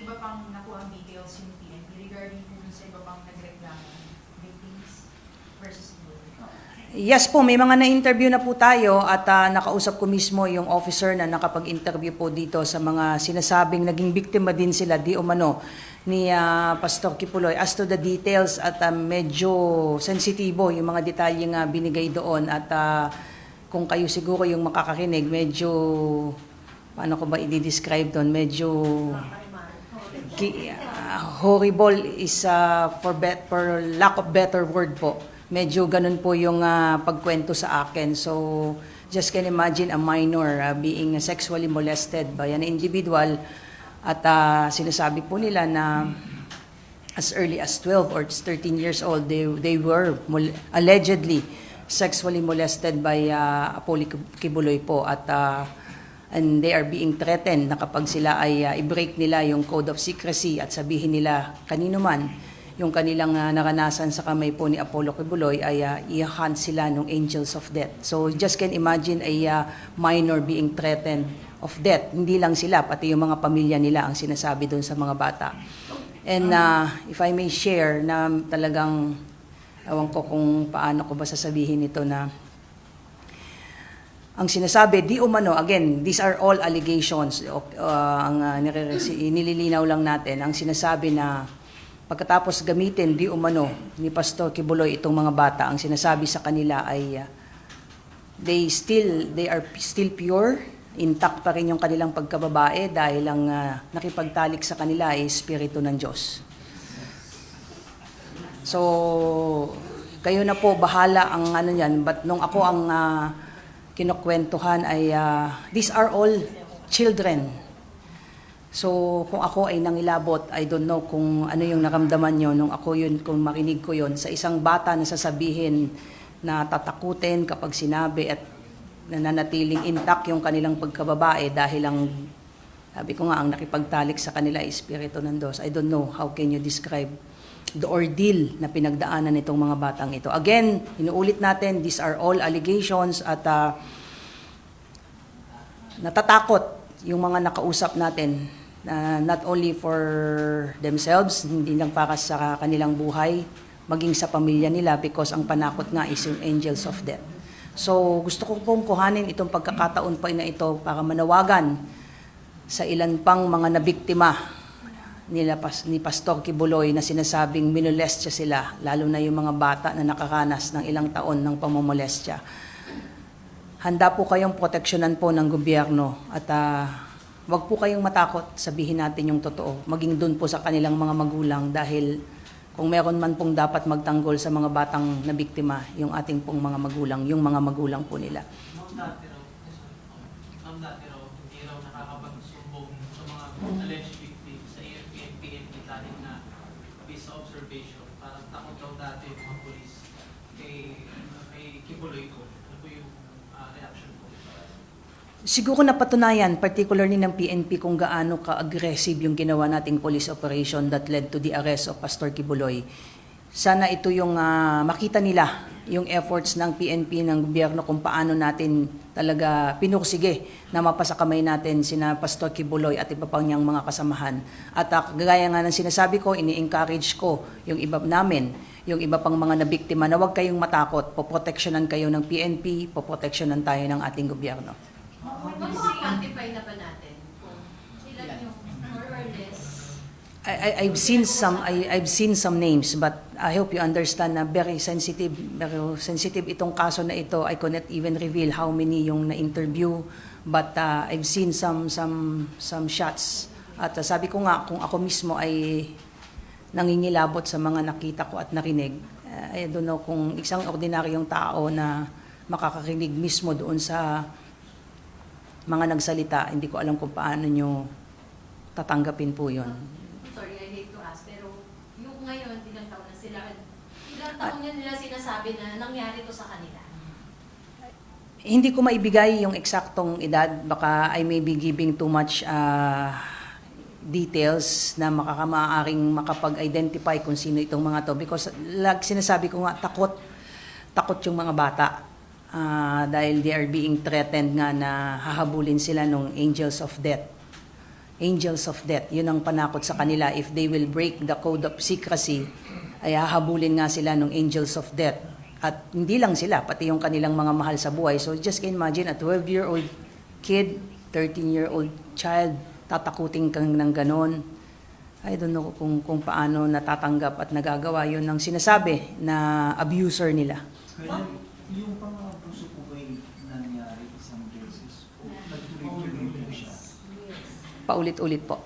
iba pang nakuha ang details yung PNP regarding po sa iba pang nagreklamo victims versus Blue? Yes po, may mga na-interview na po tayo at ah, nakausap ko mismo yung officer na nakapag-interview po dito sa mga sinasabing naging biktima din sila di umano ni ah, Pastor Kipuloy. As to the details at ah, medyo sensitibo yung mga detalye nga binigay doon at ah, kung kayo siguro yung makakakinig, medyo paano ko ba i-describe doon, medyo horrible is ah, for bet for lack of better word po. Medyo ganun po yung ah, pagkwento sa akin. So just can imagine a minor ah, being sexually molested by an individual at ah, sinasabi po nila na as early as 12 or 13 years old they they were allegedly sexually molested by uh, Apollo Kibuloy po at ah, and they are being threatened na kapag sila ay ah, i-break nila yung code of secrecy at sabihin nila kanino man yung kanilang ah, naranasan sa kamay po ni Apollo Kibuloy ay uh, i-hunt sila ng angels of death. So just can imagine a ah, minor being threatened of death. Hindi lang sila, pati yung mga pamilya nila ang sinasabi doon sa mga bata. And uh, if I may share na talagang ewan ko kung paano ko ba sasabihin ito na ang sinasabi, di umano, again, these are all allegations. Uh, ang uh, nililinaw lang natin, ang sinasabi na pagkatapos gamitin, di umano, ni Pastor Kibuloy itong mga bata, ang sinasabi sa kanila ay uh, they still, they are still pure, intact pa rin yung kanilang pagkababae dahil ang uh, nakipagtalik sa kanila ay Espiritu ng Diyos. So, kayo na po bahala ang ano yan. But nung ako ang ah, kinukwentuhan ay, ah, these are all children. So, kung ako ay nangilabot, I don't know kung ano yung naramdaman nyo nung ako yun, kung marinig ko yun. Sa isang bata na sasabihin na tatakutin kapag sinabi at nananatiling intact yung kanilang pagkababae dahil ang sabi ko nga, ang nakipagtalik sa kanila ay Espiritu ng Diyos. I don't know how can you describe the ordeal na pinagdaanan nitong mga batang ito. Again, inuulit natin, these are all allegations at ah, natatakot yung mga nakausap natin na not only for themselves, hindi lang para sa kanilang buhay, maging sa pamilya nila because ang panakot nga is yung angels of death. So gusto ko pong kuhanin itong pagkakataon pa na ito para manawagan sa ilan pang mga nabiktima nila pas, ni Pastor Kibuloy na sinasabing minolestya sila, lalo na yung mga bata na nakakanas ng ilang taon ng pamomolestya. Handa po kayong proteksyonan po ng gobyerno at ah, wag po kayong matakot. Sabihin natin yung totoo, maging doon po sa kanilang mga magulang dahil kung meron man pong dapat magtanggol sa mga batang nabiktima, yung ating pong mga magulang, yung mga magulang po nila. Ma'am dati hindi raw nakakapagsumbong sa mga alleged victims sa AFP and PNP dahil na based sa observation. Parang takot daw dati yung mga polis kay, kay Kibuloy ko. Ano po yung ah, reaction po? Siguro napatunayan, particularly ng PNP, kung gaano ka-aggressive yung ginawa nating police operation that led to the arrest of Pastor Kibuloy. Sana ito yung ah, makita nila, yung efforts ng PNP, ng gobyerno, kung paano natin talaga pinursige na mapasakamay natin sina Pastor Kibuloy at iba pang niyang mga kasamahan. At ah, gaya nga ng sinasabi ko, ini-encourage ko yung iba namin, yung iba pang mga nabiktima na huwag kayong matakot, poproteksyonan kayo ng PNP, poproteksyonan tayo ng ating gobyerno. Mapaka-quantify na ba natin kung ilan yung more or less? I, I've seen some I, I've seen some names but I hope you understand na very sensitive very sensitive itong kaso na ito. I could not even reveal how many yung na-interview but uh, I've seen some some some shots. At uh, sabi ko nga kung ako mismo ay nangingilabot sa mga nakita ko at narinig uh, I don't know kung isang ordinaryong tao na makakakinig mismo doon sa mga nagsalita hindi ko alam kung paano nyo tatanggapin po yun Sorry, I hate to ask, pero yung ngayon, ilang taon na sila, ilang taon na nila sinasabi na nangyari to sa kanila? Hindi ko maibigay yung eksaktong edad. Baka I may be giving too much uh, details na makakamaaring makapag-identify kung sino itong mga to. Because lag sinasabi ko nga, takot. Takot yung mga bata. Ah, dahil they are being threatened nga na hahabulin sila ng angels of death. angels of death. Yun ang panakot sa kanila. If they will break the code of secrecy, ay hahabulin nga sila ng angels of death. At hindi lang sila, pati yung kanilang mga mahal sa buhay. So just can imagine a 12-year-old kid, 13-year-old child, tatakutin kang ng ganon. I don't know kung, kung paano natatanggap at nagagawa yun ng sinasabi na abuser nila. Kaya yung pang-abuso po ba'y nangyari isang beses? O nagtuloy-tuloy po siya? Paulit-ulit po.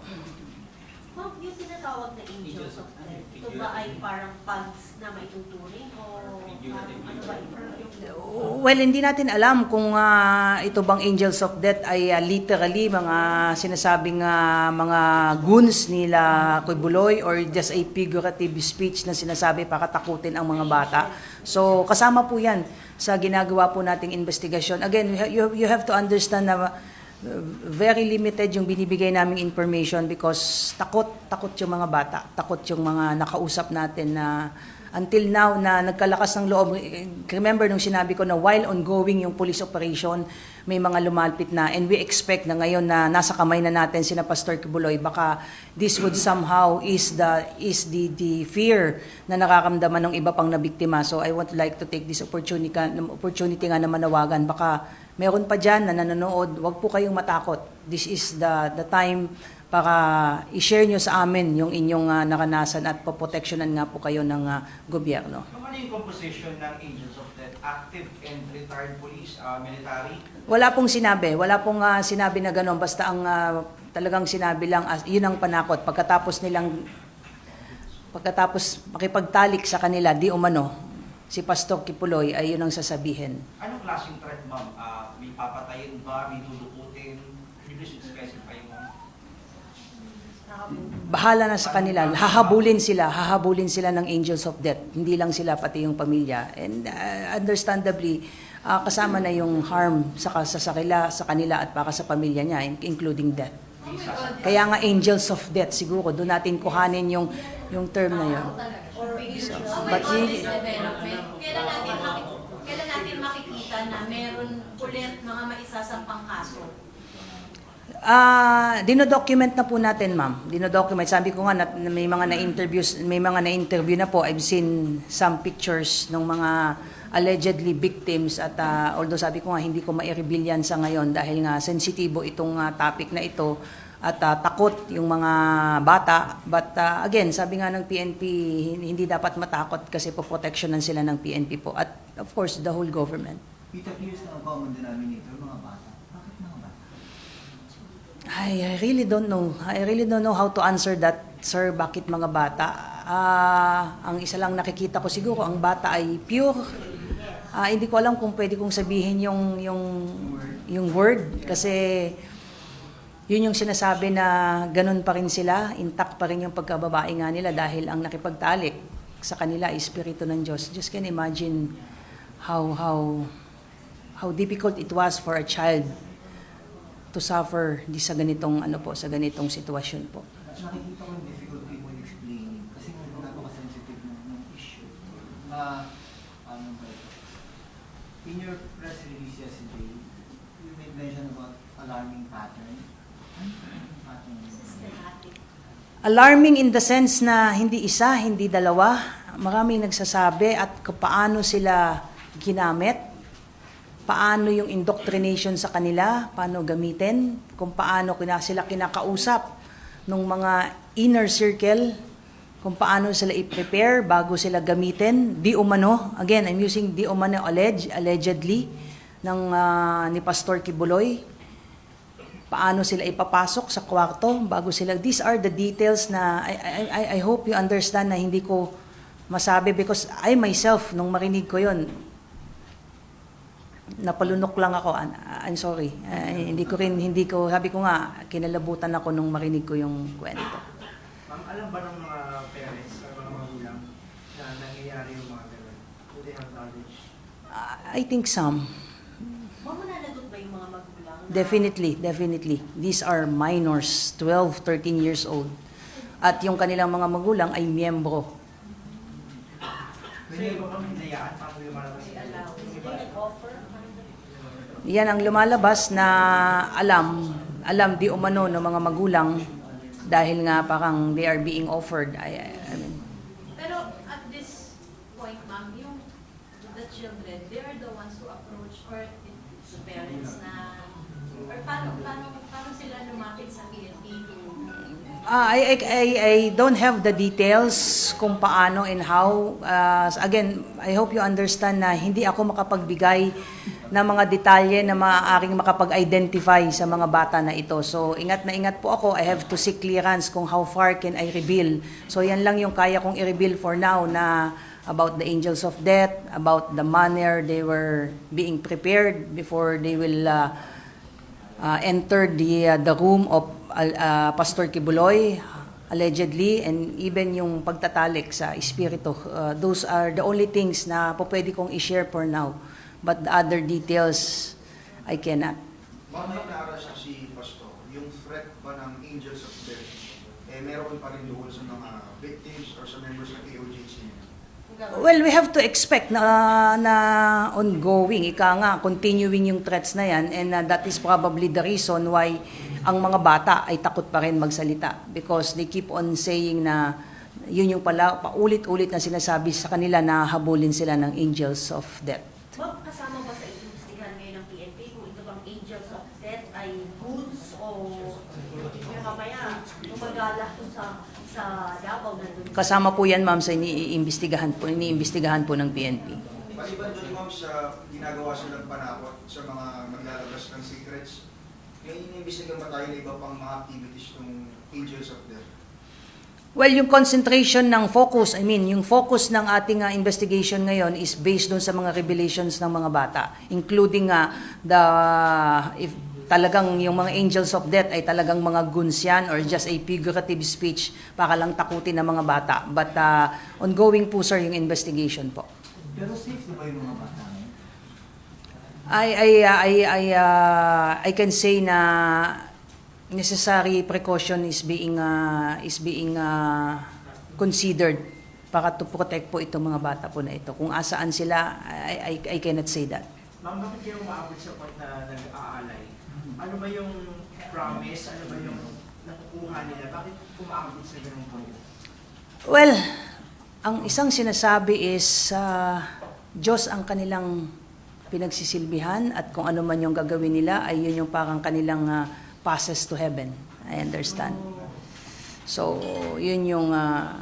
Ma'am, yung tinatawag na angels of death, ito ba ay parang pugs na may tuturing o parang ano ba ito? Well, hindi natin alam kung ah, ito bang angels of death ay ah, literally mga sinasabing ah, mga goons nila Kuy Buloy or just a figurative speech na sinasabi para takutin ang mga bata. So, kasama po yan sa ginagawa po nating investigasyon. Again, you you, you have to understand na uh, very limited yung binibigay naming information because takot, takot yung mga bata, takot yung mga nakausap natin na until now na nagkalakas ng loob. Remember nung sinabi ko na while ongoing yung police operation, may mga lumalpit na and we expect na ngayon na nasa kamay na natin sina Pastor Kibuloy, baka this would somehow is the is the the fear na nakakamdaman ng iba pang nabiktima. So I would like to take this opportunity opportunity nga na manawagan baka meron pa diyan na nanonood, wag po kayong matakot. This is the the time para i-share nyo sa amin yung inyong ah, naranasan at poproteksyonan nga po kayo ng ah, gobyerno. Ano ano yung composition ng Angels of Death? Active and retired police, uh, military? Wala pong sinabi, wala pong ah, sinabi na gano'n, basta ang ah, talagang sinabi lang, as, yun ang panakot. Pagkatapos nilang, pagkatapos makipagtalik sa kanila, di umano, si Pastor Kipuloy ay yun ang sasabihin. Anong klaseng threat, ma'am? Uh, may papatayin ba? May you please specify, ma'am? Bahala na sa kanila, hahabulin sila, hahabulin sila ng angels of death. Hindi lang sila, pati yung pamilya. And ah, understandably, ah, kasama na yung harm sa, sa, sa, kanila, sa kanila at para sa pamilya niya, in- including death. Kaya nga angels of death siguro, doon natin kuhanin yung, yung term na yun. So, but development. Kailan natin, kailan natin makikita na meron ulit mga maisasampang kaso? Ah, dinodocument na po natin, ma'am. Dinodocument. Sabi ko nga na, may mga na-interviews, may mga na-interview na po. I've seen some pictures ng mga allegedly victims at ah, although sabi ko nga hindi ko ma-reveal yan sa ngayon dahil nga sensitibo itong ah, topic na ito at ah, takot yung mga bata. But ah, again, sabi nga ng PNP, hin- hindi dapat matakot kasi po protectionan sila ng PNP po at of course the whole government. It appears na ang common denominator, mga bata. Bakit mga bata? I, I really don't know. I really don't know how to answer that, sir. Bakit mga bata? Ah, ang isa lang nakikita ko siguro, ang bata ay pure. Ah, hindi ko alam kung pwede kong sabihin yung yung yung word kasi yun yung sinasabi na ganun pa rin sila, intact pa rin yung pagkababae nga nila dahil ang nakipagtalik sa kanila ay espiritu ng Diyos. Just can imagine how how how difficult it was for a child to suffer di sa ganitong ano po sa ganitong sitwasyon po. Nakikita ko yung difficulty mo in explaining kasi napaka-sensitive ng, ng issue. Na, ano ba? In your press release yesterday, you made mention about alarming pattern. Alarming in the sense na hindi isa, hindi dalawa. Maraming nagsasabi at paano sila ginamit, paano yung indoctrination sa kanila, paano gamitin, kung paano kina sila kinakausap ng mga inner circle, kung paano sila i-prepare bago sila gamitin, di umano, again, I'm using di umano alleged, allegedly, ng, ah, ni Pastor Kibuloy, paano sila ipapasok sa kwarto bago sila these are the details na I, I, I- hope you understand na hindi ko masabi because I myself nung marinig ko yon napalunok lang ako I'm sorry Ah, hindi ko rin hindi ko sabi ko nga kinalabutan ako nung marinig ko yung kwento Ma'am, alam ba ng mga parents or mga magulang na nangyayari yung mga ganun? Do they have knowledge? I think some Ma'am, mananagot ba yung mga magulang? na- definitely definitely these are minors 12 13 years old at yung kanilang mga magulang ay miyembro? Yan ang lumalabas na alam alam di umano ng mga magulang dahil nga parang they are being offered. I, I- mean, Pero at this point, ma'am, yung the children, they are the ones who approach or the parents na paano, paano, sila lumapit sa PNP to Ah, I, I, I, don't have the details kung paano and how. Ah, again, I hope you understand na hindi ako makapagbigay ng mga detalye na maaaring makapag-identify sa mga bata na ito. So, ingat na ingat po ako. I have to seek clearance kung how far can I reveal. So, yan lang yung kaya kong i-reveal for now na about the angels of death, about the manner they were being prepared before they will uh, uh, entered the uh, the room of uh, uh, Pastor Kibuloy allegedly and even yung pagtatalik sa espiritu. Uh, those are the only things na po pwede kong i-share for now. But the other details I cannot. Ma'am, may naaras si Pastor, yung threat ba ng angels of death, eh meron pa rin doon sa mga victims or sa members ng AOJC niya? Well, we have to expect na, na ongoing, ika nga, continuing yung threats na yan. And uh, that is probably the reason why ang mga bata ay takot pa rin magsalita. Because they keep on saying na yun yung pala, paulit-ulit na sinasabi sa kanila na habulin sila ng angels of death. Ma'am, kasama ba sa investigahan ngayon ng PNP kung ito bang angels of death ay goods o yung mamaya gumagala to sa sa Davao nandun? Kasama po yan, ma'am, sa iniimbestigahan po, iniimbestigahan po ng PNP. Maliban doon ma'am sa ginagawa silang panakot sa mga maglalabas ng secrets, may iniimbestigan ba tayo na iba pang mga activities ng angels of death? Well, yung concentration ng focus, I mean, yung focus ng ating uh, investigation ngayon is based doon sa mga revelations ng mga bata, including uh, the if talagang yung mga angels of death ay talagang mga goons yan or just a figurative speech para lang takutin ng mga bata. But uh, ongoing po sir yung investigation po. Pero safe na ba yung mga bata? I I uh, I I uh, I can say na necessary precaution is being uh, is being uh, considered para to protect po itong mga bata po na ito. Kung asaan sila, I, I, I cannot say that. Ma'am, bakit kayo umaabot sa point na nag-aalay? Ano ba yung promise? Ano ba yung nakukuha nila? Bakit umaabot sa ganung point? Well, ang isang sinasabi is uh, Diyos ang kanilang pinagsisilbihan at kung ano man yung gagawin nila ay yun yung parang kanilang uh, passes to heaven. I understand. So, yun yung uh,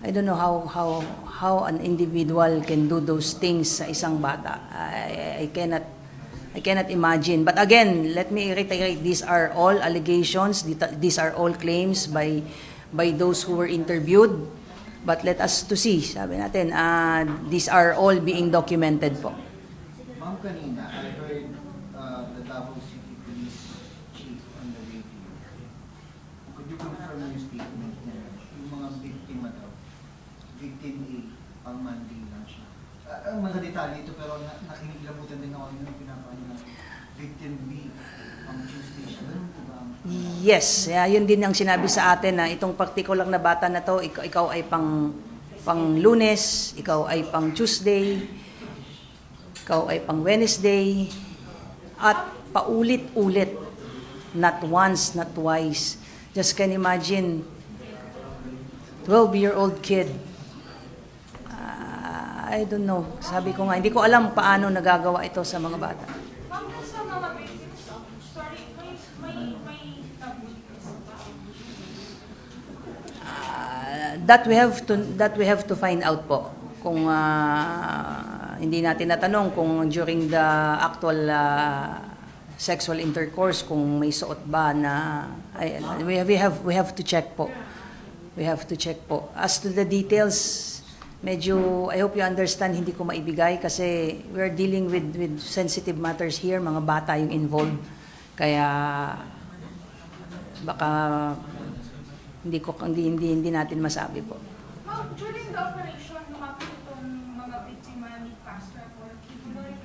I don't know how how how an individual can do those things sa isang bata. I, I cannot I cannot imagine. But again, let me reiterate, these are all allegations, these are all claims by by those who were interviewed. But let us to see, sabi natin, uh, these are all being documented po. Ma'am, kanina, I heard uh, the Davao City Police Chief on the radio. Could you confirm yung statement niya? Yung mga biktima daw, victim A, pang Monday lang siya. Uh, mga detalye ito, pero na, nakinilabutan din ako yung pinapano na victim B, pang Tuesday siya. Ganun po ba? Yes, yeah, yun din ang sinabi sa atin na itong particular na bata na to, ikaw, ikaw ay pang pang Lunes, ikaw ay pang Tuesday, ikaw ay pang Wednesday, at paulit-ulit, not once, not twice. Just can imagine, 12-year-old kid, Ah, I don't know, sabi ko nga, hindi ko alam paano nagagawa ito sa mga bata. Ah, that we have to that we have to find out po. Kung ah, hindi natin natanong kung during the actual ah, sexual intercourse kung may suot ba na ay, we have we have we have to check po. We have to check po. As to the details medyo I hope you understand hindi ko maibigay kasi we're dealing with with sensitive matters here mga bata yung involved kaya baka hindi ko hindi hindi, hindi natin masabi po. Ma'am, during the operation, lumapit itong mga biktima ni Pastor Paul Kibuloy.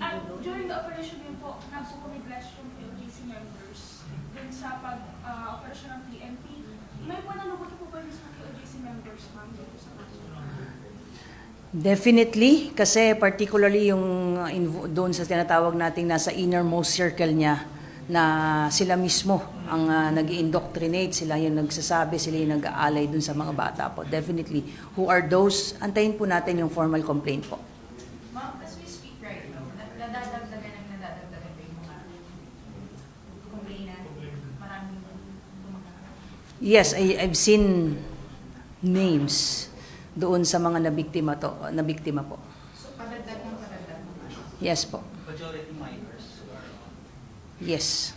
At during the operation din po, nagsukumiglas yung POGC members dun sa pag-operasyon ng PNP. May po ba Definitely kasi particularly yung uh, doon sa tinatawag nating nasa innermost circle niya na sila mismo ang nag indoctrinate sila yung nagsasabi, sila yung nag-aalay dun sa mga bata po. Definitely. Who are those? Antayin po natin yung formal complaint po. Ma'am, as we speak right now, na- nadadagdagan ang nadadagdagan pa yung mga complainant, maraming lumaka. Yes, I, I've seen names doon sa mga nabiktima to, nabiktima po. So, padagdag ng padagdag. Yes po. Majority minors. Yes.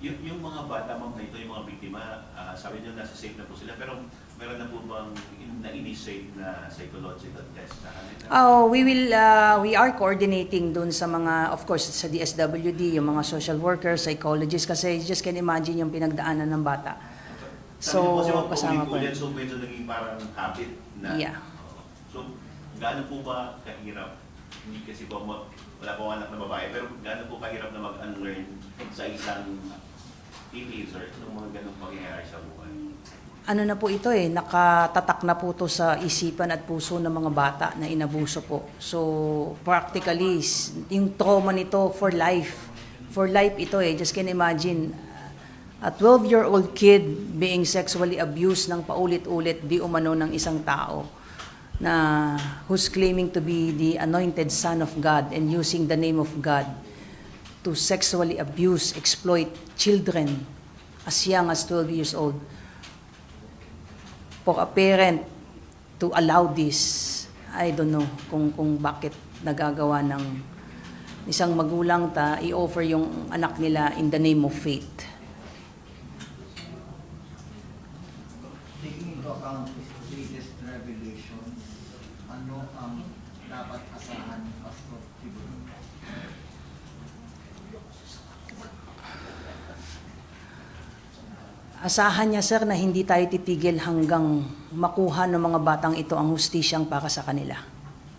Yung, yung mga bata ma'am na ito, yung mga biktima, ah, sabi niyo nasa safe na po sila, pero meron na po bang in- na-initiate na psychological test sa kanila? Oh, we will uh, we are coordinating doon sa mga of course sa DSWD, yung mga social workers, psychologists kasi you just can imagine yung pinagdaanan ng bata. So, ma'am, kasama po. paulit-ulit, so medyo naging parang habit na. Yeah. So, gaano po ba kahirap? Hindi kasi po, wala po anak na babae, pero gaano po kahirap na mag-unlearn sa isang teenager ng mga ganong pangyayari sa buhay? Ano na po ito eh, nakatatak na po to sa isipan at puso ng mga bata na inabuso po. So, practically, yung trauma nito for life. For life ito eh, just can imagine, a 12-year-old kid being sexually abused ng paulit-ulit di umano ng isang tao na who's claiming to be the anointed son of God and using the name of God to sexually abuse, exploit children as young as 12 years old for a parent to allow this, I don't know kung kung bakit nagagawa ng isang magulang ta i-offer yung anak nila in the name of faith. Taking into account this latest revelation, ano ang dapat asahan Pastor Tiburon? Asahan niya sir na hindi tayo titigil hanggang makuha ng mga batang ito ang hustisyang para sa kanila.